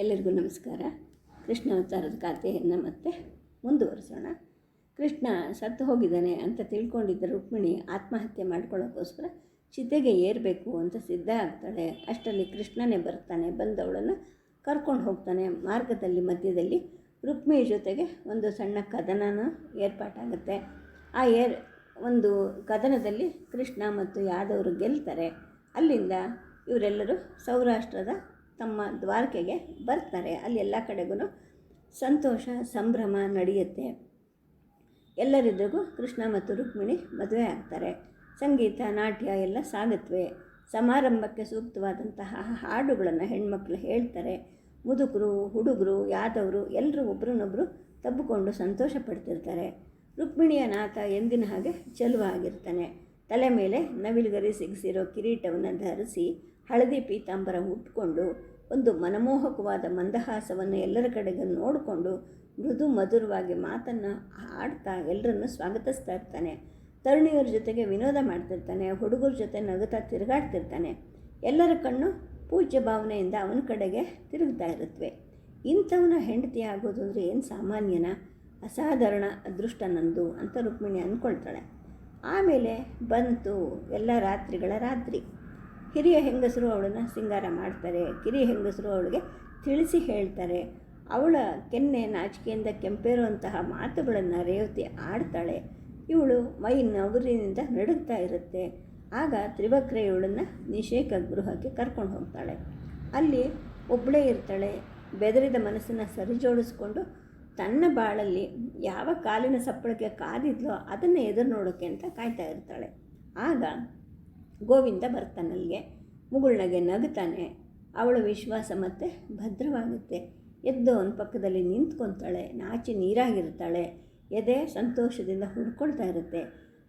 ಎಲ್ಲರಿಗೂ ನಮಸ್ಕಾರ. ಕೃಷ್ಣ ಅವತಾರದ ಕಥೆಯನ್ನು ಮತ್ತೆ ಮುಂದುವರಿಸೋಣ. ಕೃಷ್ಣ ಸತ್ತು ಹೋಗಿದ್ದಾನೆ ಅಂತ ತಿಳ್ಕೊಂಡಿದ್ದ ರುಕ್ಮಿಣಿ ಆತ್ಮಹತ್ಯೆ ಮಾಡ್ಕೊಳ್ಳೋಕ್ಕೋಸ್ಕರ ಚಿತೆಗೆ ಏರಬೇಕು ಅಂತ ಸಿದ್ಧ ಆಗ್ತಾಳೆ. ಅಷ್ಟರಲ್ಲಿ ಕೃಷ್ಣನೇ ಬರ್ತಾನೆ, ಬಂದವಳನ್ನು ಕರ್ಕೊಂಡು ಹೋಗ್ತಾನೆ. ಮಾರ್ಗದಲ್ಲಿ, ಮಧ್ಯದಲ್ಲಿ ರುಕ್ಮಿಣಿ ಜೊತೆಗೆ ಒಂದು ಸಣ್ಣ ಕದನನೂ ಏರ್ಪಾಟಾಗುತ್ತೆ. ಆ ಏರ್, ಒಂದು ಕದನದಲ್ಲಿ ಕೃಷ್ಣ ಮತ್ತು ಯಾದವರು ಗೆಲ್ತಾರೆ. ಅಲ್ಲಿಂದ ಇವರೆಲ್ಲರೂ ಸೌರಾಷ್ಟ್ರದ ತಮ್ಮ ದ್ವಾರಕೆಗೆ ಬರ್ತಾರೆ. ಅಲ್ಲಿ ಎಲ್ಲ ಕಡೆಗೂ ಸಂತೋಷ, ಸಂಭ್ರಮ ನಡೆಯುತ್ತೆ. ಎಲ್ಲರಿದ್ರಿಗೂ ಕೃಷ್ಣ ಮತ್ತು ರುಕ್ಮಿಣಿ ಮದುವೆ ಆಗ್ತಾರೆ. ಸಂಗೀತ, ನಾಟ್ಯ ಎಲ್ಲ ಸಾಗುತ್ತವೆ ಸಮಾರಂಭಕ್ಕೆ ಸೂಕ್ತವಾದಂತಹ ಹಾಡುಗಳನ್ನು ಹೆಣ್ಮಕ್ಳು ಹೇಳ್ತಾರೆ. ಮುದುಕರು, ಹುಡುಗರು, ಯಾದವರು ಎಲ್ಲರೂ ಒಬ್ರನ್ನೊಬ್ಬರು ತಬ್ಬಿಕೊಂಡು ಸಂತೋಷ ಪಡ್ತಿರ್ತಾರೆ. ರುಕ್ಮಿಣಿಯ ನಾಥ ಎಂದಿನ ಹಾಗೆ ಚೆಲುವಾಗಿರ್ತಾನೆ. ತಲೆ ಮೇಲೆ ನವಿಲುಗರಿ ಸಿಗಿಸಿರೋ ಕಿರೀಟವನ್ನು ಧರಿಸಿ ಹಳದಿ ಪೀತಾಂಬರ ಉಟ್ಕೊಂಡು ಒಂದು ಮನಮೋಹಕವಾದ ಮಂದಹಾಸವನ್ನು ಎಲ್ಲರ ಕಡೆಗೆ ನೋಡಿಕೊಂಡು ಮೃದು ಮಧುರವಾಗಿ ಮಾತನ್ನು ಆಡ್ತಾ ಎಲ್ಲರನ್ನು ಸ್ವಾಗತಿಸ್ತಾ ಇರ್ತಾನೆ. ತರುಣಿಯರ ಜೊತೆಗೆ ವಿನೋದ ಮಾಡ್ತಿರ್ತಾನೆ, ಹುಡುಗರ ಜೊತೆ ನಗುತ್ತಾ ತಿರುಗಾಡ್ತಿರ್ತಾನೆ. ಎಲ್ಲರ ಕಣ್ಣು ಪೂಜ್ಯ ಭಾವನೆಯಿಂದ ಅವನ ಕಡೆಗೆ ತಿರುಗ್ತಾ ಇರುತ್ತವೆ ಇಂಥವನ ಹೆಂಡತಿ ಆಗೋದು ಅಂದರೆ ಏನು ಸಾಮಾನ್ಯನ? ಅಸಾಧಾರಣ ಅದೃಷ್ಟ ನಂದು ಅಂತ ರುಕ್ಮಿಣಿ ಅಂದ್ಕೊಳ್ತಾಳೆ. ಆಮೇಲೆ ಬಂತು ಎಲ್ಲ ರಾತ್ರಿಗಳ ರಾತ್ರಿ. ಹಿರಿಯ ಹೆಂಗಸರು ಅವಳನ್ನು ಸಿಂಗಾರ ಮಾಡ್ತಾರೆ, ಕಿರಿಯ ಹೆಂಗಸರು ಅವಳಿಗೆ ತಿಳಿಸಿ ಹೇಳ್ತಾರೆ. ಅವಳ ಕೆನ್ನೆ ನಾಚಿಕೆಯಿಂದ ಕೆಂಪೇರುವಂತಹ ಮಾತುಗಳನ್ನು ರೇವತಿ ಆಡ್ತಾಳೆ. ಇವಳು ಮೈ ನಗುರಿನಿಂದ ನಡುಗ್ತಾ ಇರುತ್ತೆ. ಆಗ ತ್ರಿವಕ್ರೆ ಇವಳನ್ನು ನಿಷೇಕ ಗೃಹಕ್ಕೆ ಕರ್ಕೊಂಡು ಹೋಗ್ತಾಳೆ. ಅಲ್ಲಿ ಒಬ್ಬಳೇ ಇರ್ತಾಳೆ. ಬೆದರಿದ ಮನಸ್ಸನ್ನು ಸರಿಜೋಡಿಸ್ಕೊಂಡು ತನ್ನ ಬಾಳಲ್ಲಿ ಯಾವ ಕಾಲಿನ ಸಪ್ಪಳಕ್ಕೆ ಕಾದಿದ್ಲೋ ಅದನ್ನು ಎದುರು ನೋಡೋಕ್ಕೆ ಅಂತ ಕಾಯ್ತಾ ಇರ್ತಾಳೆ. ಆಗ ಗೋವಿಂದ ಬರ್ತಾನಲ್ಲಿಗೆ ಮುಗುಳ್ನಗೆ ನಗ್ತಾನೆ ಅವಳ ವಿಶ್ವಾಸ ಮತ್ತೆ ಭದ್ರವಾಗುತ್ತೆ. ಎದ್ದು ಅವನ ಪಕ್ಕದಲ್ಲಿ ನಿಂತ್ಕೊತಾಳೆ. ನಾಚಿ ನೀರಾಗಿರ್ತಾಳೆ. ಎದೆ ಸಂತೋಷದಿಂದ ಹುಡ್ಕೊಳ್ತಾ ಇರುತ್ತೆ.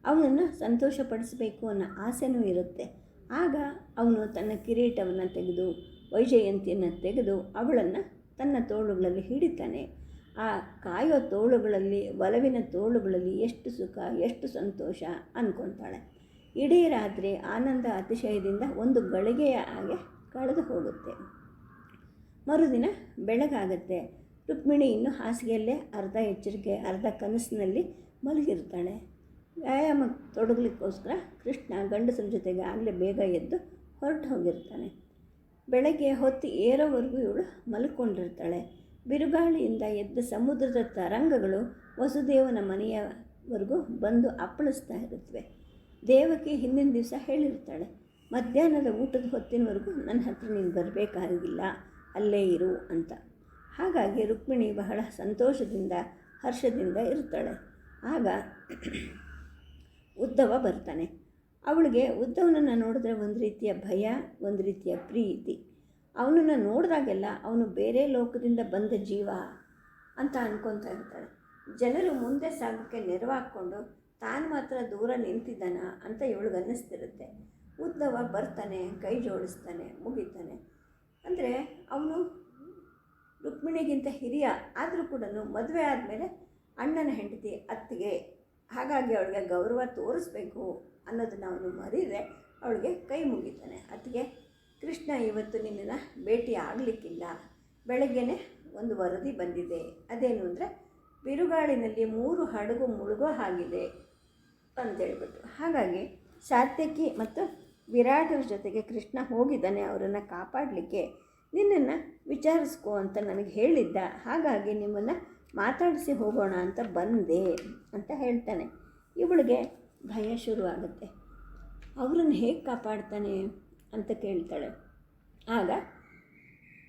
ಅವನನ್ನು ಸಂತೋಷಪಡಿಸಬೇಕು ಅನ್ನೋ ಆಸೆನೂ ಇರುತ್ತೆ. ಆಗ ಅವನು ತನ್ನ ಕಿರೀಟವನ್ನು ತೆಗೆದು, ವೈಜಯಂತಿಯನ್ನು ತೆಗೆದು ಅವಳನ್ನು ತನ್ನ ತೋಳುಗಳಲ್ಲಿ ಹಿಡಿತಾನೆ. ಆ ಕಾಯೋ ತೋಳುಗಳಲ್ಲಿ, ಒಲವಿನ ತೋಳುಗಳಲ್ಲಿ ಎಷ್ಟು ಸುಖ, ಎಷ್ಟು ಸಂತೋಷ ಅಂದ್ಕೊತಾಳೆ ಇಡೀ ರಾತ್ರಿ ಆನಂದ ಅತಿಶಯದಿಂದ ಒಂದು ಗಳಿಗೆಯ ಹಾಗೆ ಕಳೆದು ಹೋಗುತ್ತೆ. ಮರುದಿನ ಬೆಳಗಾಗತ್ತೆ. ರುಕ್ಮಿಣಿ ಇನ್ನು ಹಾಸಿಗೆಯಲ್ಲೇ ಅರ್ಧ ಎಚ್ಚರಿಕೆ, ಅರ್ಧ ಕನಸಿನಲ್ಲಿ ಮಲಗಿರ್ತಾಳೆ ವ್ಯಾಯಾಮ ತೊಡಗಲಿಕ್ಕೋಸ್ಕರ ಕೃಷ್ಣ ಗಂಡಸರ ಜೊತೆಗೆ ಆಗಲೇ ಬೇಗ ಎದ್ದು ಹೊರಟು ಹೋಗಿರ್ತಾನೆ. ಬೆಳಗ್ಗೆ ಹೊತ್ತು ಏರೋವರೆಗೂ ಇವಳು ಮಲ್ಕೊಂಡಿರ್ತಾಳೆ. ಬಿರುಗಾಳಿಯಿಂದ ಎದ್ದ ಸಮುದ್ರದ ತರಂಗಗಳು ವಸುದೇವನ ಮನೆಯವರೆಗೂ ಬಂದು ಅಪ್ಪಳಿಸ್ತಾ ಇರುತ್ತವೆ. ದೇವಕಿ ಹಿಂದಿನ ದಿವಸ ಹೇಳಿರ್ತಾಳೆ, ಮಧ್ಯಾಹ್ನದ ಊಟದ ಹೊತ್ತಿನವರೆಗೂ ನನ್ನ ಹತ್ರ ನೀನು ಬರಬೇಕಾಗಿಲ್ಲ, ಅಲ್ಲೇ ಇರು ಅಂತ. ಹಾಗಾಗಿ ರುಕ್ಮಿಣಿ ಬಹಳ ಸಂತೋಷದಿಂದ, ಹರ್ಷದಿಂದ ಇರ್ತಾಳೆ. ಆಗ ಉದ್ದವ ಬರ್ತಾನೆ. ಅವಳಿಗೆ ಉದ್ದವನನ್ನು ನೋಡಿದ್ರೆ ಒಂದು ರೀತಿಯ ಭಯ, ಒಂದು ರೀತಿಯ ಪ್ರೀತಿ. ಅವನನ್ನು ನೋಡಿದಾಗೆಲ್ಲ ಅವನು ಬೇರೆ ಲೋಕದಿಂದ ಬಂದ ಜೀವ ಅಂತ ಅನ್ಕೊತಾ ಇರ್ತಾಳೆ. ಜನರು ಮುಂದೆ ಸಾಗೋಕ್ಕೆ ನೆರವಾಕ್ಕೊಂಡು ತಾನು ಮಾತ್ರ ದೂರ ನಿಂತಿದ್ದಾನ ಅಂತ ಇವಳಿಗೆ ಅನ್ನಿಸ್ತಿರುತ್ತೆ. ಉದ್ದವ ಬರ್ತಾನೆ, ಕೈ ಜೋಡಿಸ್ತಾನೆ, ಮುಗಿತಾನೆ. ಅಂದರೆ ಅವನು ರುಕ್ಮಿಣಿಗಿಂತ ಹಿರಿಯ, ಆದರೂ ಕೂಡ ಮದುವೆ ಆದಮೇಲೆ ಅಣ್ಣನ ಹೆಂಡತಿ ಅತ್ತಿಗೆ. ಹಾಗಾಗಿ ಅವಳಿಗೆ ಗೌರವ ತೋರಿಸ್ಬೇಕು ಅನ್ನೋದನ್ನು ಅವನು ಮರೀದೆ ಅವಳಿಗೆ ಕೈ ಮುಗಿತಾನೆ. ಅತ್ತಿಗೆ, ಕೃಷ್ಣ, ಇವತ್ತು ನಿನ್ನನ್ನು ಭೇಟಿ ಆಗಲಿಕ್ಕಿಲ್ಲ. ಬೆಳಗ್ಗೆನೆ ಒಂದು ವರದಿ ಬಂದಿದೆ. ಅದೇನು ಅಂದರೆ, ಬಿರುಗಾಳಿನಲ್ಲಿ ಮೂರು ಹಡಗು ಮುಳುಗೋ ಹಾಗಿದೆ. ಅಂತೇಳ್ಬಿಟ್ಟು. ಹಾಗಾಗಿ ಸಾತ್ಯಕಿ ಮತ್ತು ವಿರಾಟರ ಜೊತೆಗೆ ಕೃಷ್ಣ ಹೋಗಿದ್ದಾನೆ, ಅವರನ್ನು ಕಾಪಾಡಲಿಕ್ಕೆ. ನಿನ್ನನ್ನು ವಿಚಾರಿಸ್ಕೋ ಅಂತ ನನಗೆ ಹೇಳಿದ್ದ. ಹಾಗಾಗಿ ನಿಮ್ಮನ್ನು ಮಾತಾಡಿಸಿ ಹೋಗೋಣ ಅಂತ ಬಂದೆ ಅಂತ ಹೇಳ್ತಾನೆ. ಇವಳಿಗೆ ಭಯ ಶುರುವಾಗುತ್ತೆ. ಅವರನ್ನು ಹೇಗೆ ಕಾಪಾಡ್ತಾನೆ ಅಂತ ಕೇಳ್ತಾಳೆ. ಆಗ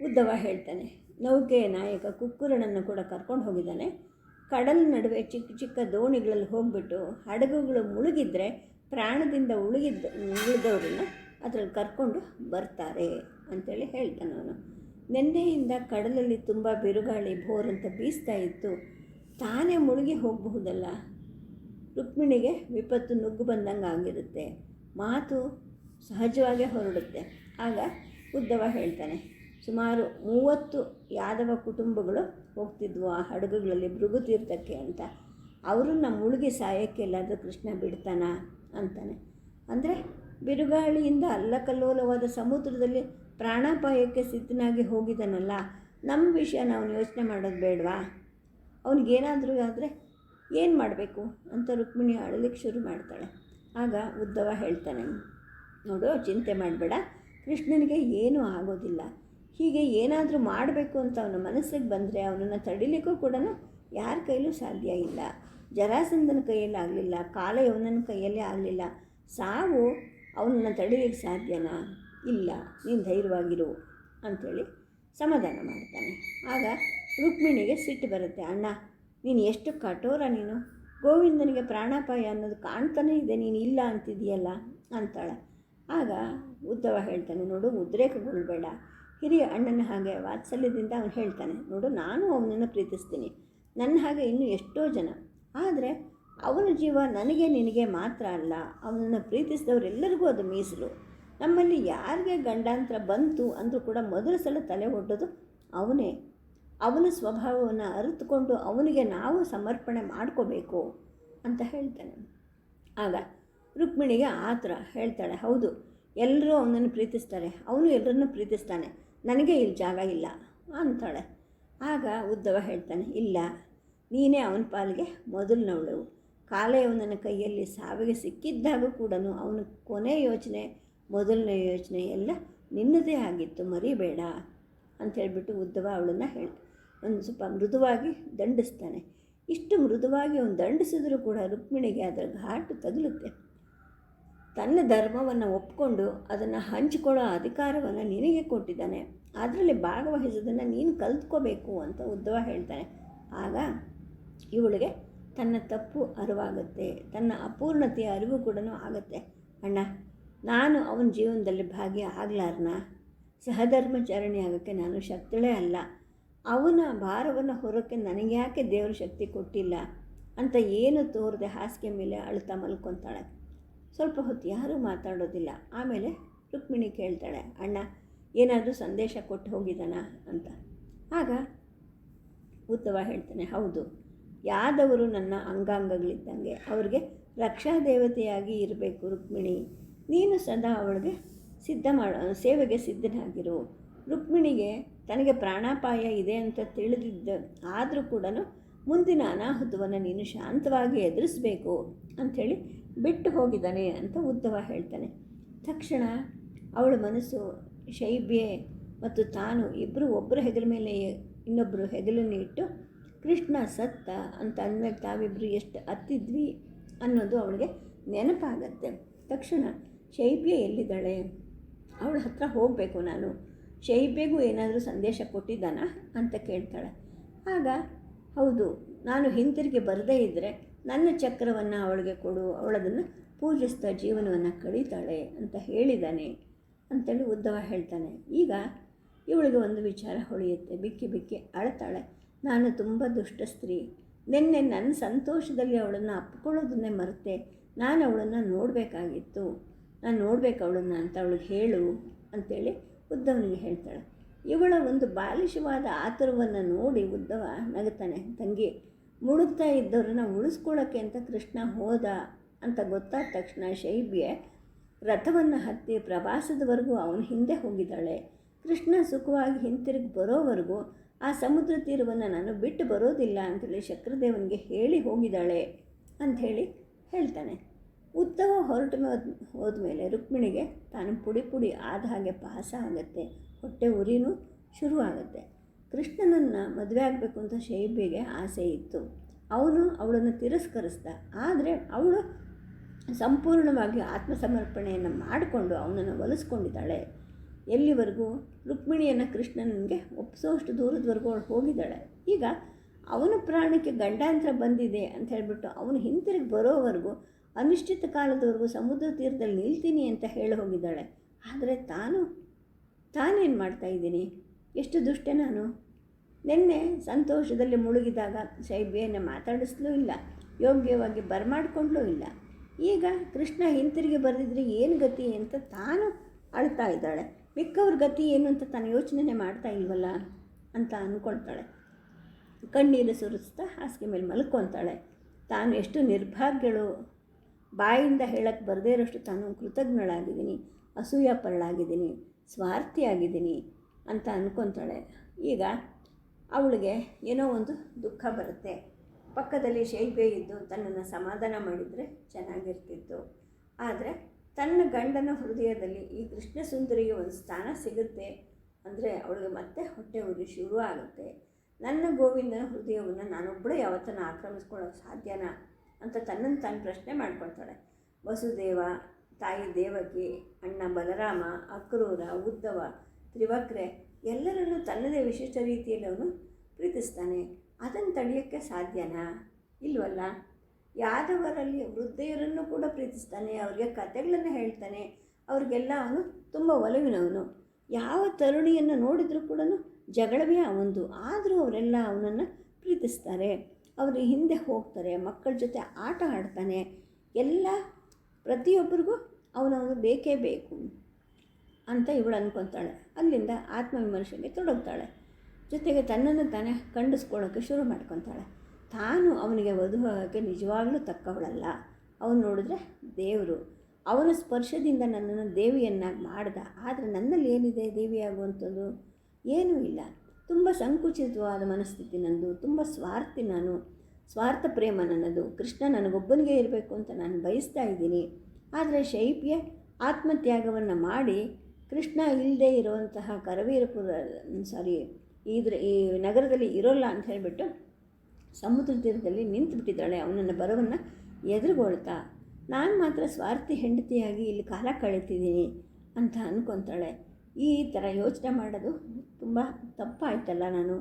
ಉದ್ದವ ಹೇಳ್ತಾನೆ ನೌಕೆಯ ನಾಯಕ ಕುಕ್ಕುರನನ್ನು ಕೂಡ ಕರ್ಕೊಂಡು ಹೋಗಿದ್ದಾನೆ. ಕಡಲ ನಡುವೆ ಚಿಕ್ಕ ಚಿಕ್ಕ ದೋಣಿಗಳಲ್ಲಿ ಹೋಗ್ಬಿಟ್ಟು ಹಡಗುಗಳು ಮುಳುಗಿದ್ರೆ ಪ್ರಾಣದಿಂದ ಉಳುಗಿದ್ದ, ಉಳಿದವ್ರನ್ನ ಅದರಲ್ಲಿ ಕರ್ಕೊಂಡು ಬರ್ತಾರೆ ಅಂತೇಳಿ ಹೇಳ್ತಾನೆ ಅವನು ನೆನ್ನೆಯಿಂದ ಕಡಲಲ್ಲಿ ತುಂಬ ಬಿರುಗಾಳಿ ಬೋರ್ ಅಂತ ಬೀಸ್ತಾ ಇತ್ತು. ತಾನೇ ಮುಳುಗಿ ಹೋಗಬಹುದಲ್ಲ? ರುಕ್ಮಿಣಿಗೆ ವಿಪತ್ತು ನುಗ್ಗು ಬಂದಂಗೆ ಆಗಿರುತ್ತೆ. ಮಾತು ಸಹಜವಾಗೇ ಹೊರಡುತ್ತೆ. ಆಗ ಉದ್ದವ ಹೇಳ್ತಾನೆ, ಸುಮಾರು ಮೂವತ್ತು ಯಾದವ ಕುಟುಂಬಗಳು ಹೋಗ್ತಿದ್ವು ಆ ಹಡಗುಗಳಲ್ಲಿ ಭೃಗುತೀರ್ಥಕ್ಕೆ ಅಂತ. ಅವರನ್ನ ಮುಳುಗಿ ಸಾಯಕ್ಕೆ ಎಲ್ಲಾದರೂ ಕೃಷ್ಣ ಬಿಡ್ತಾನ ಅಂತಾನೆ. ಅಂದರೆ ಬಿರುಗಾಳಿಯಿಂದ ಅಲ್ಲಕಲ್ಲೋಲವಾದ ಸಮುದ್ರದಲ್ಲಿ ಪ್ರಾಣಾಪಾಯಕ್ಕೆ ಸಿದ್ಧನಾಗಿ ಹೋಗಿದ್ದಾನಲ್ಲ, ನಮ್ಮ ವಿಷಯ ನಾವು ಯೋಚನೆ ಮಾಡೋದು ಬೇಡವಾ? ಅವನಿಗೇನಾದರೂ ಆದರೆ ಏನು ಮಾಡಬೇಕು ಅಂತ ರುಕ್ಮಿಣಿ ಅಳಲಿಕ್ಕೆ ಶುರು ಮಾಡ್ತಾಳೆ. ಆಗ ಉದ್ದವ ಹೇಳ್ತಾನೆ, ನೋಡು ಚಿಂತೆ ಮಾಡಬೇಡ, ಕೃಷ್ಣನಿಗೆ ಏನೂ ಆಗೋದಿಲ್ಲ. ಹೀಗೆ ಏನಾದರೂ ಮಾಡಬೇಕು ಅಂತ ಅವನ ಮನಸ್ಸಿಗೆ ಬಂದರೆ ಅವನನ್ನು ತಡಿಲಿಕ್ಕೂ ಕೂಡ ಯಾರ ಕೈಲೂ ಸಾಧ್ಯ ಇಲ್ಲ. ಜರಾಸಂದನ ಕೈಯಲ್ಲಿ ಆಗಲಿಲ್ಲ, ಕಾಲ ಇವನನ ಕೈಯಲ್ಲೇ ಆಗಲಿಲ್ಲ. ಸಾವು ಅವನನ್ನು ತಡಿಲಿಕ್ಕೆ ಸಾಧ್ಯನಾ? ಇಲ್ಲ, ನೀನು ಧೈರ್ಯವಾಗಿರು ಅಂಥೇಳಿ ಸಮಾಧಾನ ಮಾಡ್ತಾನೆ. ಆಗ ರುಕ್ಮಿಣಿಗೆ ಸಿಟ್ಟು ಬರುತ್ತೆ, ಅಣ್ಣ, ನೀನು ಎಷ್ಟು ಕಠೋರ ನೀನು. ಗೋವಿಂದನಿಗೆ ಪ್ರಾಣಾಪಾಯ ಅನ್ನೋದು ಕಾಣ್ತಾನೇ ಇದೆ, ನೀನು ಇಲ್ಲ ಅಂತಿದೆಯಲ್ಲ ಅಂತಾಳೆ. ಆಗ ಉದ್ದವ ಹೇಳ್ತಾನೆ, ನೋಡು, ಉದ್ರೇಕಗೊಳ್ಬೇಡ. ಹಿರಿಯ ಅಣ್ಣನ ಹಾಗೆ ವಾತ್ಸಲ್ಯದಿಂದ ಅವನು ಹೇಳ್ತಾನೆ, ನೋಡು, ನಾನು ಅವನನ್ನು ಪ್ರೀತಿಸ್ತೀನಿ. ನನ್ನ ಹಾಗೆ ಇನ್ನೂ ಎಷ್ಟೋ ಜನ. ಆದರೆ ಅವನ ಜೀವ ನನಗೆ ನಿನಗೆ ಮಾತ್ರ ಅಲ್ಲ, ಅವನನ್ನು ಪ್ರೀತಿಸಿದವರೆಲ್ಲರಿಗೂ ಅದು ಮೀಸಲು. ನಮ್ಮಲ್ಲಿ ಯಾರಿಗೆ ಗಂಡಾಂತರ ಬಂತು ಅಂದರೂ ಕೂಡ ಮೊದಲ ಸಲ ತಲೆ ಒಡ್ಡೋದು ಅವನೇ. ಅವನ ಸ್ವಭಾವವನ್ನು ಅರಿತುಕೊಂಡು ಅವನಿಗೆ ನಾವು ಸಮರ್ಪಣೆ ಮಾಡ್ಕೋಬೇಕು, ಅಂತ ಹೇಳ್ತಾನೆ. ಆಗ ರುಕ್ಮಿಣಿಗೆ ಆ ಥರ ಹೇಳ್ತಾಳೆ, ಹೌದು, ಎಲ್ಲರೂ ಅವನನ್ನು ಪ್ರೀತಿಸ್ತಾರೆ. ಅವನು ಎಲ್ಲರನ್ನು ಪ್ರೀತಿಸ್ತಾನೆ. ನನಗೆ ಇಲ್ಲಿ ಜಾಗ ಇಲ್ಲ ಅಂತಾಳೆ. ಆಗ ಉದ್ದವ ಹೇಳ್ತಾನೆ, ಇಲ್ಲ, ನೀನೇ ಅವನ ಪಾಲಿಗೆ ಮೊದಲನವಳು. ಕಾಲೇ ಅವನನ್ನ ಕೈಯಲ್ಲಿ ಸಾವಿಗೆ ಸಿಕ್ಕಿದ್ದಾಗ ಕೂಡ ಅವನ ಕೊನೆ ಯೋಚನೆ ಮೊದಲನೇ ಯೋಚನೆ ಎಲ್ಲ ನಿನ್ನದೇ ಆಗಿತ್ತು, ಮರಿಬೇಡ ಅಂತ ಹೇಳಿಬಿಟ್ಟು ಉದ್ದವ ಅವಳನ್ನು ಹೇಳಿ, ಒಂದು ಸ್ವಲ್ಪ ಮೃದುವಾಗಿ ದಂಡಿಸ್ತಾನೆ. ಇಷ್ಟು ಮೃದುವಾಗಿ ಅವನು ದಂಡಿಸಿದ್ರೂ ಕೂಡ ರುಕ್ಮಿಣಿಗೆ ಅದರ ಘಾಟು ತಗುಲುತ್ತೆ. ತನ್ನ ಧರ್ಮವನ್ನು ಒಪ್ಪಿಕೊಂಡು ಅದನ್ನು ಹಂಚಿಕೊಳ್ಳೋ ಅಧಿಕಾರವನ್ನು ನಿನಗೆ ಕೊಟ್ಟಿದ್ದಾನೆ. ಅದರಲ್ಲಿ ಭಾಗವಹಿಸೋದನ್ನು ನೀನು ಕಲ್ತ್ಕೋಬೇಕು ಅಂತ ಉದ್ದವ ಹೇಳ್ತಾನೆ. ಆಗ ಇವಳಿಗೆ ತನ್ನ ತಪ್ಪು ಅರಿವಾಗುತ್ತೆ. ತನ್ನ ಅಪೂರ್ಣತೆಯ ಅರಿವು ಕೂಡ ಆಗುತ್ತೆ. ಅಣ್ಣ, ನಾನು ಅವನ ಜೀವನದಲ್ಲಿ ಭಾಗಿ ಆಗ್ಲಾರ್ನ? ಸಹಧರ್ಮಚಾರಣೆ ಆಗೋಕ್ಕೆ ನಾನು ಶಕ್ತಳೇ ಅಲ್ಲ. ಅವನ ಭಾರವನ್ನು ಹೊರಕ್ಕೆ ನನಗೆ ಯಾಕೆ ದೇವರು ಶಕ್ತಿ ಕೊಟ್ಟಿಲ್ಲ? ಅಂತ ಏನು ತೋರದೆ ಹಾಸಿಗೆ ಮೇಲೆ ಅಳ್ತಾ ಮಲ್ಕೊತಾಳೆ. ಸ್ವಲ್ಪ ಹೊತ್ತು ಯಾರೂ ಮಾತಾಡೋದಿಲ್ಲ. ಆಮೇಲೆ ರುಕ್ಮಿಣಿ ಕೇಳ್ತಾಳೆ, ಅಣ್ಣ, ಏನಾದರೂ ಸಂದೇಶ ಕೊಟ್ಟು ಹೋಗಿದ್ದಾನ? ಅಂತ. ಆಗ ಉತ್ತವ ಹೇಳ್ತಾನೆ, ಹೌದು, ಯಾದವರು ನನ್ನ ಅಂಗಾಂಗಗಳಿದ್ದಂಗೆ ಅವ್ರಿಗೆ ರಕ್ಷಾ ದೇವತೆಯಾಗಿ ಇರಬೇಕು ರುಕ್ಮಿಣಿ. ನೀನು ಸದಾ ಅವಳಿಗೆ ಸಿದ್ಧ ಮಾಡ, ಸೇವೆಗೆ ಸಿದ್ಧನಾಗಿರು. ರುಕ್ಮಿಣಿಗೆ ತನಗೆ ಪ್ರಾಣಾಪಾಯ ಇದೆ ಅಂತ ತಿಳಿದಿದ್ದ, ಆದರೂ ಕೂಡ ಮುಂದಿನ ಅನಾಹುತವನ್ನು ನೀನು ಶಾಂತವಾಗಿ ಎದುರಿಸಬೇಕು ಅಂಥೇಳಿ ಬಿಟ್ಟು ಹೋಗಿದ್ದಾನೆ ಅಂತ ಉದ್ಧವ ಹೇಳ್ತಾನೆ. ತಕ್ಷಣ ಅವಳ ಮನಸ್ಸು ಶೈಬ್ಯೆ ಮತ್ತು ತಾನು ಇಬ್ಬರು ಒಬ್ಬರ ಹೆಗಲ ಮೇಲೆ ಇನ್ನೊಬ್ಬರು ಹೆಗಲನ್ನು ಇಟ್ಟು, ಕೃಷ್ಣ ಸತ್ತ ಅಂತ ಅಂದಮೇಲೆ ತಾವಿಬ್ಬರು ಎಷ್ಟು ಹತ್ತಿದ್ವಿ ಅನ್ನೋದು ಅವಳಿಗೆ ನೆನಪಾಗತ್ತೆ. ತಕ್ಷಣ ಶೈಬ್ಯ ಎಲ್ಲಿದ್ದಾಳೆ? ಅವಳ ಹತ್ರ ಹೋಗಬೇಕು ನಾನು. ಶೈಬ್ಯಗೂ ಏನಾದರೂ ಸಂದೇಶ ಕೊಟ್ಟಿದ್ದಾನಾ? ಅಂತ ಕೇಳ್ತಾಳೆ. ಆಗ, ಹೌದು, ನಾನು ಹಿಂತಿರುಗಿ ಬರದೇ ಇದ್ದರೆ ನನ್ನ ಚಕ್ರವನ್ನು ಅವಳಿಗೆ ಕೊಡು, ಅವಳದನ್ನು ಪೂಜಿಸ್ತಾ ಜೀವನವನ್ನು ಕಳೀತಾಳೆ ಅಂತ ಹೇಳಿದ್ದಾನೆ ಅಂತೇಳಿ ಉದ್ದವ ಹೇಳ್ತಾನೆ. ಈಗ ಇವಳಿಗೆ ಒಂದು ವಿಚಾರ ಹೊಳೆಯುತ್ತೆ, ಬಿಕ್ಕಿ ಬಿಕ್ಕಿ ಅಳ್ತಾಳೆ. ನಾನು ತುಂಬ ದುಷ್ಟ ಸ್ತ್ರೀ. ನಿನ್ನೆ ನನ್ನ ಸಂತೋಷದಲ್ಲಿ ಅವಳನ್ನು ಅಪ್ಕೊಳ್ಳೋದನ್ನೇ ಮರೆತೆ. ನಾನು ಅವಳನ್ನು ನೋಡಬೇಕಾಗಿತ್ತು. ನಾನು ನೋಡಬೇಕು ಅವಳನ್ನು ಅಂತ ಅವಳಿಗೆ ಹೇಳು ಅಂತೇಳಿ ಉದ್ದವನಿಗೆ ಹೇಳ್ತಾಳೆ. ಇವಳ ಒಂದು ಬಾಲಿಶವಾದ ಆತುರವನ್ನು ನೋಡಿ ಉದ್ದವ ನಗುತ್ತಾನೆ ತಂಗಿ ಮುಳುಗ್ತಾ ಇದ್ದವ್ರನ್ನ ಉಳಿಸ್ಕೊಳ್ಳೋಕ್ಕೆ ಅಂತ ಕೃಷ್ಣ ಹೋದ ಅಂತ ಗೊತ್ತಾದ ತಕ್ಷಣ ಶೈಬ್ಯೆ ರಥವನ್ನು ಹತ್ತಿ ಪ್ರವಾಸದವರೆಗೂ ಅವನ ಹಿಂದೆ ಹೋಗಿದ್ದಾಳೆ. ಕೃಷ್ಣ ಸುಖವಾಗಿ ಹಿಂತಿರುಗಿ ಬರೋವರೆಗೂ ಆ ಸಮುದ್ರ ತೀರವನ್ನು ನಾನು ಬಿಟ್ಟು ಬರೋದಿಲ್ಲ ಅಂತೇಳಿ ಶಕ್ರದೇವನಿಗೆ ಹೇಳಿ ಹೋಗಿದ್ದಾಳೆ ಅಂಥೇಳಿ ಹೇಳ್ತಾನೆ. ಉತ್ತಮ ಹೊರಟ ಹೋದ್ಮೇಲೆ ರುಕ್ಮಿಣಿಗೆ ತಾನು ಪುಡಿ ಪುಡಿ ಆದ ಹಾಗೆ ಪಾಸ ಆಗುತ್ತೆ, ಹೊಟ್ಟೆ ಉರಿನೂ ಶುರುವಾಗುತ್ತೆ. ಕೃಷ್ಣನನ್ನು ಮದುವೆ ಆಗಬೇಕು ಅಂತ ಶೈಬಿಗೆ ಆಸೆ ಇತ್ತು. ಅವನು ಅವಳನ್ನು ತಿರಸ್ಕರಿಸ್ದ. ಆದರೆ ಅವಳು ಸಂಪೂರ್ಣವಾಗಿ ಆತ್ಮಸಮರ್ಪಣೆಯನ್ನು ಮಾಡಿಕೊಂಡು ಅವನನ್ನು ಒಲಿಸ್ಕೊಂಡಿದ್ದಾಳೆ. ಎಲ್ಲಿವರೆಗೂ ರುಕ್ಮಿಣಿಯನ್ನು ಕೃಷ್ಣನಿಗೆ ಒಪ್ಪಿಸೋಷ್ಟು ದೂರದವರೆಗೂ ಅವಳು ಹೋಗಿದ್ದಾಳೆ. ಈಗ ಅವನ ಪ್ರಾಣಕ್ಕೆ ಗಂಡಾಂತರ ಬಂದಿದೆ ಅಂತ ಹೇಳಿಬಿಟ್ಟು ಅವನು ಹಿಂತಿರುಗಿ ಬರೋವರೆಗೂ ಅನಿಶ್ಚಿತ ಕಾಲದವರೆಗೂ ಸಮುದ್ರ ತೀರದಲ್ಲಿ ನಿಲ್ತೀನಿ ಅಂತ ಹೇಳಿ ಹೋಗಿದ್ದಾಳೆ. ಆದರೆ ತಾನು ತಾನೇನು ಮಾಡ್ತಾ ಇದ್ದೀನಿ? ಎಷ್ಟು ದುಷ್ಟೆ ನಾನು? ನಿನ್ನೆ ಸಂತೋಷದಲ್ಲಿ ಮುಳುಗಿದಾಗ ಸೈಬಿಯನ್ನು ಮಾತಾಡಿಸ್ಲೂ ಇಲ್ಲ, ಯೋಗ್ಯವಾಗಿ ಬರಮಾಡಿಕೊಂಡ್ಲೂ ಇಲ್ಲ. ಈಗ ಕೃಷ್ಣ ಹಿಂತಿರುಗಿ ಬರೆದಿದ್ರೆ ಏನು ಗತಿ ಅಂತ ತಾನು ಅಳ್ತಾ ಇದ್ದಾಳೆ. ಮಿಕ್ಕವ್ರ ಗತಿ ಏನು ಅಂತ ತಾನು ಯೋಚನೆ ಮಾಡ್ತಾ ಇಲ್ವಲ್ಲ ಅಂತ ಅಂದ್ಕೊಳ್ತಾಳೆ ಕಣ್ಣೀರು ಸುರಿಸ್ತಾ ಹಾಸಿಗೆ ಮೇಲೆ ಮಲ್ಕೊತಾಳೆ. ತಾನು ಎಷ್ಟು ನಿರ್ಭಾಗ್ಯಳು. ಬಾಯಿಂದ ಹೇಳಕ್ಕೆ ಬರದೇ ಇರೋಷ್ಟು ತಾನು ಕೃತಜ್ಞಳಾಗಿದ್ದೀನಿ, ಅಸೂಯಾಪರಳಾಗಿದ್ದೀನಿ, ಸ್ವಾರ್ಥಿಯಾಗಿದ್ದೀನಿ. ಅಂತ ಅಂದ್ಕೊತಾಳೆ ಈಗ ಅವಳಿಗೆ ಏನೋ ಒಂದು ದುಃಖ ಬರುತ್ತೆ. ಪಕ್ಕದಲ್ಲಿ ಶೈಲ್ಪೆ ಇದ್ದು ತನ್ನನ್ನು ಸಮಾಧಾನ ಮಾಡಿದರೆ ಚೆನ್ನಾಗಿರ್ತಿತ್ತು. ಆದರೆ ತನ್ನ ಗಂಡನ ಹೃದಯದಲ್ಲಿ ಈ ಕೃಷ್ಣ ಸುಂದರಿಗೆ ಒಂದು ಸ್ಥಾನ ಸಿಗುತ್ತೆ ಅಂದರೆ ಅವಳಿಗೆ ಮತ್ತೆ ಹೊಟ್ಟೆ ಉರಿ ಶುರು ಆಗುತ್ತೆ. ನನ್ನ ಗೋವಿಂದನ ಹೃದಯವನ್ನು ನಾನೊಬ್ಬಳು ಯಾವತ್ತನ್ನು ಆಕ್ರಮಿಸ್ಕೊಳ್ಳೋಕೆ ಸಾಧ್ಯನಾ ಅಂತ ತನ್ನನ್ನು ತಾನು ಪ್ರಶ್ನೆ ಮಾಡ್ಕೊಳ್ತಾಳೆ. ವಸುದೇವ, ತಾಯಿ ದೇವಕಿ, ಅಣ್ಣ ಬಲರಾಮ, ಅಕ್ರೂರ, ಉದ್ದವ ತ್ರಿವಕ್ರೆ ಎಲ್ಲರನ್ನೂ ತನ್ನದೇ ವಿಶಿಷ್ಟ ರೀತಿಯಲ್ಲಿ ಅವನು ಪ್ರೀತಿಸ್ತಾನೆ. ಅದನ್ನು ತಡೆಯೋಕ್ಕೆ ಸಾಧ್ಯನಾ? ಇಲ್ವಲ್ಲ? ಯಾದವರಲ್ಲಿ ವೃದ್ಧೆಯರನ್ನು ಕೂಡ ಪ್ರೀತಿಸ್ತಾನೆ, ಅವರಿಗೆ ಕಥೆಗಳನ್ನು ಹೇಳ್ತಾನೆ, ಅವ್ರಿಗೆಲ್ಲ ಅವನು ತುಂಬ ಒಲವಿನವನು. ಯಾವ ತರುಣಿಯನ್ನು ನೋಡಿದರೂ ಕೂಡ ಜಗಳವೇ ಅವನದು ಆದರೂ ಅವರೆಲ್ಲ ಅವನನ್ನು ಪ್ರೀತಿಸ್ತಾರೆ. ಅವರು ಹಿಂದೆ ಹೋಗ್ತಾರೆ, ಮಕ್ಕಳ ಜೊತೆ ಆಟ ಆಡ್ತಾನೆ. ಎಲ್ಲ ಪ್ರತಿಯೊಬ್ಬರಿಗೂ ಅವನವನು ಬೇಕೇ ಬೇಕು ಅಂತ ಇವಳು ಅಂದ್ಕೊತಾಳೆ ಅಲ್ಲಿಂದ ಆತ್ಮವಿಮರ್ಶೆಗೆ ತೊಡಗ್ತಾಳೆ. ಜೊತೆಗೆ ತನ್ನನ್ನು ತಾನೇ ಖಂಡಿಸ್ಕೊಳ್ಳೋಕ್ಕೆ ಶುರು ಮಾಡ್ಕೊತಾಳೆ. ತಾನು ಅವನಿಗೆ ವಧುವಾಗಕ್ಕೆ ನಿಜವಾಗ್ಲೂ ತಕ್ಕವಳಲ್ಲ. ಅವನು ನೋಡಿದ್ರೆ ದೇವರು. ಅವನ ಸ್ಪರ್ಶದಿಂದ ನನ್ನನ್ನು ದೇವಿಯನ್ನಾಗಿ ಮಾಡ್ದ. ಆದರೆ ನನ್ನಲ್ಲಿ ಏನಿದೆ ದೇವಿಯಾಗುವಂಥದ್ದು? ಏನೂ ಇಲ್ಲ. ತುಂಬ ಸಂಕುಚಿತವಾದ ಮನಸ್ಥಿತಿ ನನ್ನದು ತುಂಬ ಸ್ವಾರ್ಥಿ ನಾನು. ಸ್ವಾರ್ಥ ಪ್ರೇಮ ನನ್ನದು. ಕೃಷ್ಣ ನನಗೊಬ್ಬನಿಗೆ ಇರಬೇಕು ಅಂತ ನಾನು ಬಯಸ್ತಾ ಇದ್ದೀನಿ. ಆದರೆ ಶೈಪ್ಯ ಆತ್ಮತ್ಯಾಗವನ್ನು ಮಾಡಿ ಕೃಷ್ಣ ಇಲ್ಲದೆ ಇರುವಂತಹ ಕರವೀರಪುರ ಸಾರಿ ಇದ್ರ ಈ ನಗರದಲ್ಲಿ ಇರೋಲ್ಲ ಅಂತ ಹೇಳಿಬಿಟ್ಟು ಸಮುದ್ರ ತೀರದಲ್ಲಿ ನಿಂತು ಬಿಟ್ಟಿದ್ದಾಳೆ ಅವನನ್ನು ಬರವನ್ನು ಎದುರುಗೊಳ್ತಾ, ನಾನು ಮಾತ್ರ ಸ್ವಾರ್ಥಿ ಹೆಂಡತಿಯಾಗಿ ಇಲ್ಲಿ ಕಾಲ ಕಳೀತಿದ್ದೀನಿ ಅಂತ ಅಂದ್ಕೊತಾಳೆ ಈ ಥರ ಯೋಚನೆ ಮಾಡೋದು ತುಂಬ ತಪ್ಪಾಯ್ತಲ್ಲ ನಾನು.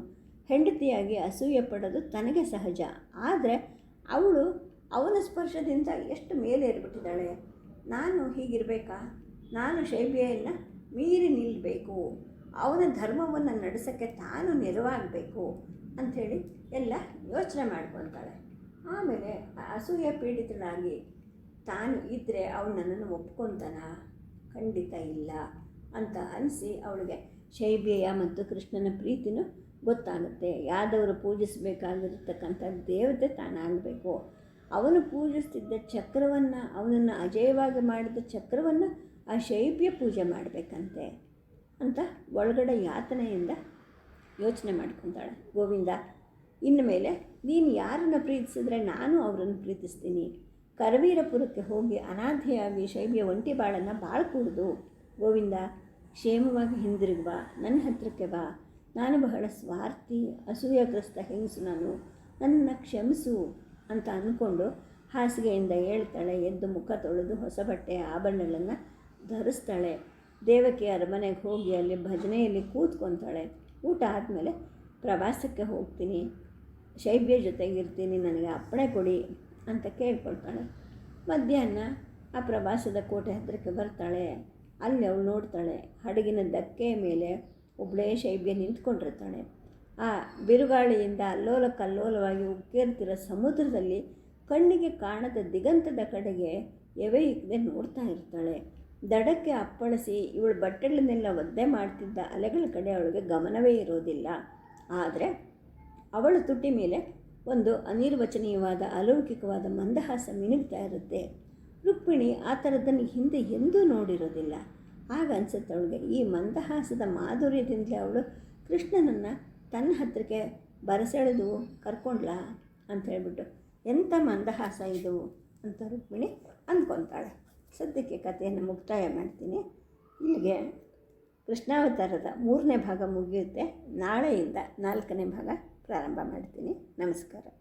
ಹೆಂಡತಿಯಾಗಿ ಅಸೂಯೆ ಪಡೋದು ತನಗೆ ಸಹಜ. ಆದರೆ ಅವಳು ಅವನ ಸ್ಪರ್ಶದಿಂದ ಎಷ್ಟು ಮೇಲೆ ಇರ್ಬಿಟ್ಟಿದ್ದಾಳೆ ನಾನು ಹೀಗಿರಬೇಕಾ? ನಾನು ಶೈಬಿಯನ್ನು ಮೀರಿ ನಿಲ್ಲಬೇಕು ಅವನ ಧರ್ಮವನ್ನು ನಡೆಸೋಕ್ಕೆ ತಾನು ನೆರವಾಗಬೇಕು ಅಂಥೇಳಿ ಎಲ್ಲ ಯೋಚನೆ ಮಾಡ್ಕೊತಾಳೆ ಆಮೇಲೆ ಅಸೂಯೆ ಪೀಡಿತನಾಗಿ ತಾನು ಇದ್ದರೆ ಅವನು ನನ್ನನ್ನು ಒಪ್ಕೊತಾನ? ಖಂಡಿತ ಇಲ್ಲ ಅಂತ ಅನಿಸಿ ಅವಳಿಗೆ ಶೈಬೇಯ ಮತ್ತು ಕೃಷ್ಣನ ಪ್ರೀತಿನೂ ಗೊತ್ತಾಗುತ್ತೆ. ಯಾದವರು ಪೂಜಿಸಬೇಕಾಗಿರ್ತಕ್ಕಂಥ ದೇವತೆ ತಾನಾಗಬೇಕು. ಅವನು ಪೂಜಿಸ್ತಿದ್ದ ಚಕ್ರವನ್ನು, ಅವನನ್ನು ಅಜೇಯವಾಗಿ ಮಾಡಿದ ಚಕ್ರವನ್ನು ಆ ಶೈಬ್ಯ ಪೂಜೆ ಮಾಡಬೇಕಂತೆ ಅಂತ ಒಳಗಡೆ ಯಾತನೆಯಿಂದ ಯೋಚನೆ ಮಾಡ್ಕೊತಾಳೆ ಗೋವಿಂದ, ಇನ್ನು ಮೇಲೆ ನೀನು ಯಾರನ್ನು ಪ್ರೀತಿಸಿದ್ರೆ ನಾನು ಅವರನ್ನು ಪ್ರೀತಿಸ್ತೀನಿ. ಕರವೀರಪುರಕ್ಕೆ ಹೋಗಿ ಅನಾಥೆಯಾಗಿ ಶೈಬಿಯ ಒಂಟಿ ಬಾಳನ್ನು ಬಾಳ್ಕೂಡ್ದು ಗೋವಿಂದ, ಕ್ಷೇಮವಾಗಿ ಹಿಂದಿರುಗಿ ಬಾ ನನ್ನ ಹತ್ರಕ್ಕೆ ಬಾ. ನಾನು ಬಹಳ ಸ್ವಾರ್ಥಿ, ಅಸೂಯಗ್ರಸ್ತ ಹೆಂಗಸು ನಾನು. ನನ್ನನ್ನು ಕ್ಷಮಿಸು ಅಂತ ಅಂದ್ಕೊಂಡು ಹಾಸಿಗೆಯಿಂದ ಹೇಳ್ತಾಳೆ, ಎದ್ದು ಮುಖ ತೊಳೆದು ಹೊಸ ಬಟ್ಟೆ ಆಭರಣಗಳನ್ನು ಧರಿಸ್ತಾಳೆ. ದೇವಕಿಯರ ಅರಮನೆಗೆ ಹೋಗಿ ಅಲ್ಲಿ ಭಜನೆಯಲ್ಲಿ ಕೂತ್ಕೊತಾಳೆ. ಊಟ ಆದಮೇಲೆ ಪ್ರವಾಸಕ್ಕೆ ಹೋಗ್ತೀನಿ. ಶೈಬ್ಯ ಜೊತೆಗಿರ್ತೀನಿ, ನನಗೆ ಅಪ್ಪಣೆ ಕೊಡಿ ಅಂತ ಕೇಳ್ಕೊಳ್ತಾಳೆ. ಮಧ್ಯಾಹ್ನ ಆ ಪ್ರವಾಸದ ಕೋಟೆ ಹತ್ತಿರಕ್ಕೆ ಬರ್ತಾಳೆ. ಅಲ್ಲಿ ಅವಳು ನೋಡ್ತಾಳೆ. ಹಡಗಿನ ಧಕ್ಕೆ ಮೇಲೆ ಒಬ್ಬಳೇ ಶೈಬ್ಯ ನಿಂತ್ಕೊಂಡಿರ್ತಾಳೆ. ಆ ಬಿರುಗಾಳಿಯಿಂದ ಅಲ್ಲೋಲ ಕಲ್ಲೋಲವಾಗಿ ಉಕ್ಕೇರ್ತಿರೋ ಸಮುದ್ರದಲ್ಲಿ ಕಣ್ಣಿಗೆ ಕಾಣದ ದಿಗಂತದ ಕಡೆಗೆ ಎವೆ ನೋಡ್ತಾ ಇರ್ತಾಳೆ. ದಡಕ್ಕೆ ಅಪ್ಪಳಿಸಿ ಇವಳು ಬಟ್ಟೆಗಳನ್ನೆಲ್ಲ ಒದ್ದೆ ಮಾಡ್ತಿದ್ದ ಅಲೆಗಳ ಕಡೆ ಅವಳಿಗೆ ಗಮನವೇ ಇರೋದಿಲ್ಲ. ಆದರೆ ಅವಳ ತುಟಿ ಮೇಲೆ ಒಂದು ಅನಿರ್ವಚನೀಯವಾದ, ಅಲೌಕಿಕವಾದ ಮಂದಹಾಸ ಮಿನುಗ್ತಾ ಇರುತ್ತೆ. ರುಕ್ಮಿಣಿ ಆ ಥರದ್ದನ್ನು ಹಿಂದೆ ಎಂದೂ ನೋಡಿರೋದಿಲ್ಲ. ಆಗ ಅನಿಸುತ್ತೆ ಅವಳಿಗೆ, ಈ ಮಂದಹಾಸದ ಮಾಧುರ್ಯದಿಂದಲೇ ಅವಳು ಕೃಷ್ಣನನ್ನು ತನ್ನ ಹತ್ತಿರಕ್ಕೆ ಬರಸೆಳೆದು ಕರ್ಕೊಂಡ್ಲಾ ಅಂತ ಹೇಳ್ಬಿಟ್ಟು, ಎಂಥ ಮಂದಹಾಸ ಇದು? ಅಂತ ರುಕ್ಮಿಣಿ ಅಂದ್ಕೊತಾಳೆ. ಸದ್ಯಕ್ಕೆ ಕಥೆಯನ್ನು ಮುಕ್ತಾಯ ಮಾಡ್ತೀನಿ. ಇಲ್ಲಿಗೆ ಕೃಷ್ಣಾವತಾರದ ಮೂರನೇ ಭಾಗ ಮುಗಿಯುತ್ತೆ. ನಾಳೆಯಿಂದ ನಾಲ್ಕನೇ ಭಾಗ ಪ್ರಾರಂಭ ಮಾಡ್ತೀನಿ. ನಮಸ್ಕಾರ.